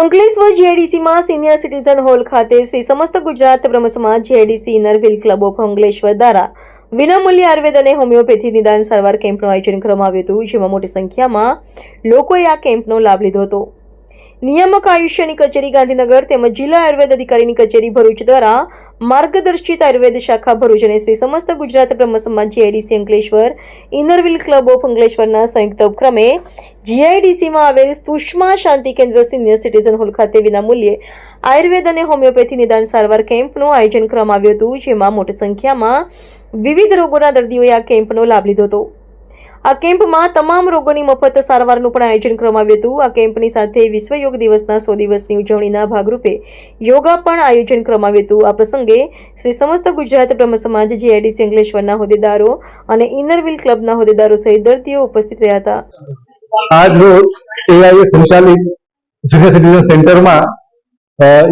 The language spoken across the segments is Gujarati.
અંકલેશ્વર જીઆઈડીસીમાં સિનિયર સિટીઝન હોલ ખાતે Shri Samast Gujarat Brahm Samaj GIDC inner wheel club of Ankleshwar દ્વારા વિનામૂલ્ય આયુર્વેદ અને હોમિયોપેથી નિદાન સારવાર કેમ્પનું આયોજન કરવામાં આવ્યું હતું, જેમાં મોટી સંખ્યામાં લોકોએ આ કેમ્પનો લાભ લીધો હતો. નિયામક આયુષ્યની કચેરી, ગાંધીનગર તેમજ જિલ્લા આયુર્વેદ અધિકારીની કચેરી ભરૂચ દ્વારા માર્ગદર્શિત આયુર્વેદ શાખા ભરૂચ અને Shri Samast Gujarat Brahm Samaj GIDC Ankleshwar inner wheel club of અંકલેશ્વરના સંયુક્ત ઉપક્રમે જીઆઈડીસીમાં આવેલ સુષ્મા શાંતિ કેન્દ્ર સિનિયર સિટીઝન હોલ ખાતે વિનામૂલ્યે આયુર્વેદ અને હોમિયોપેથી નિદાન સારવાર કેમ્પનું આયોજન કરવામાં આવ્યું હતું, જેમાં મોટી સંખ્યામાં વિવિધ રોગોના દર્દીઓએ આ કેમ્પનો લાભ લીધો હતો. આ કેમ્પમાં તમામ રોગોની મફત સારવારનું પણ આયોજન કરવામાં આવ્યું હતું. આ કેમ્પની સાથે વિશ્વ યોગ દિવસના સો દિવસની ઉજવણીના ભાગરૂપે યોગા પણ આયોજન કરવામાં આવ્યું હતું. આ પ્રસંગે શ્રી સમસ્ત ગુજરાત બ્રહ્મ સમાજ, જીઆઈડીસી અંકલેશ્વરના હોદ્દેદારો અને ઇનરવિલ ક્લબના હોદ્દેદારો સહિત દર્દીઓ ઉપસ્થિત રહ્યા હતા. આજ એઆઈએ સંચાલિત સિનિયર સિટીઝન સેન્ટરમાં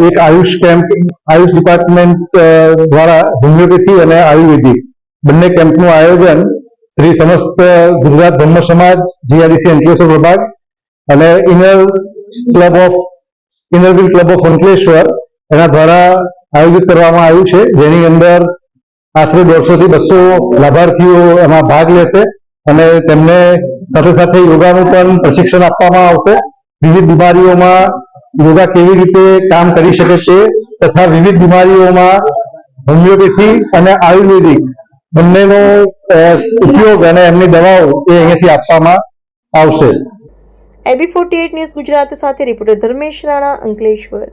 એક આયુષ કેમ્પ, આયુષ ડિપાર્ટમેન્ટ દ્વારા હોમિયોપેથી અને આયુર્વેદિક બંને કેમ્પનું આયોજન શ્રી સમસ્ત ગુજરાત બ્રહ્મ સમાજ જીઆરડીસી અંકલેશ્વર વિભાગ અને inner club of inner wheel club of Ankleshwar એના દ્વારા આયોજિત કરવામાં આવ્યું છે, જેની અંદર આશરે દોઢસો બસો લાભાર્થીઓ એમાં ભાગ લેશે અને તેમને સાથે સાથે યોગાનું પણ પ્રશિક્ષણ આપવામાં આવશે. વિવિધ બીમારીઓમાં યોગા કેવી રીતે કામ કરી શકે છે તથા વિવિધ બીમારીઓમાં હોમિયોપેથી અને આયુર્વેદિક બંનેનો ઉપયોગ અને એમની દવાઓ એ અહીંયાથી આપવામાં આવશે. એબી ફોર્ટી ન્યૂઝ ગુજરાત સાથે રિપોર્ટર ધર્મેશ રાણા, અંકલેશ્વર.